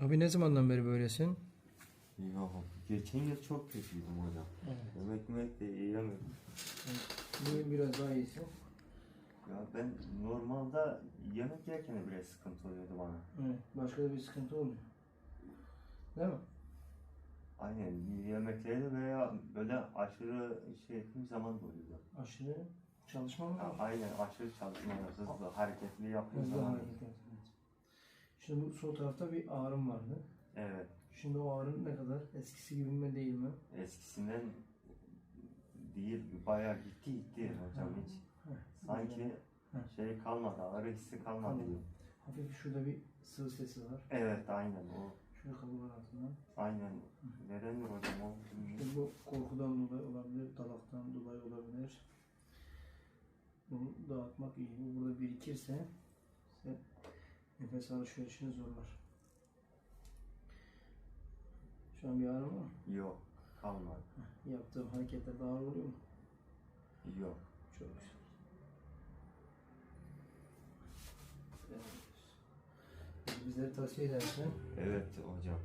Abi ne zamandan beri böylesin? Yok. Geçen yıl çok kötüydüm hocam. Evet. Yemek yemek de yiyemedim. Bugün biraz daha iyisin. Ya ben normalde yemek yerken de bile sıkıntı oluyordu bana. Evet. Başka da bir sıkıntı olmuyor. Değil mi? Aynen yemeklerde veya böyle aşırı şey ettiğim zaman da oluyordu. Aşırı çalışma mı? Ya Aynen aşırı çalışma, hızlı, hareketli yaptığım Hızlı zaman. hareket evet. Şimdi bu sol tarafta bir ağrım vardı. Evet. Şimdi o ağrın ne kadar? Eskisi gibi mi değil mi? Eskisinden değil, bayağı gitti gitti hocam hiç. Heh, Sanki. Heh. şey kalmadı, ağrı hissi kalmadı. Anladım. Hafif şurada bir sıvı sesi var. Evet aynen o. Şurada kabuğun altından. Aynen. Nedendir hocam o? İşte bu korkudan dolayı olabilir, dalaktan dolayı olabilir. Bunu dağıtmak iyi. Bu burada birikirse nefes alışverişini zorlar. Şu an bir ağrı var mı? Yok, kalmadı. Yaptığım hareketlerde ağrı oluyor mu? Yok. Çok güzel. Evet. Bizleri tavsiye edersen Evet hocam.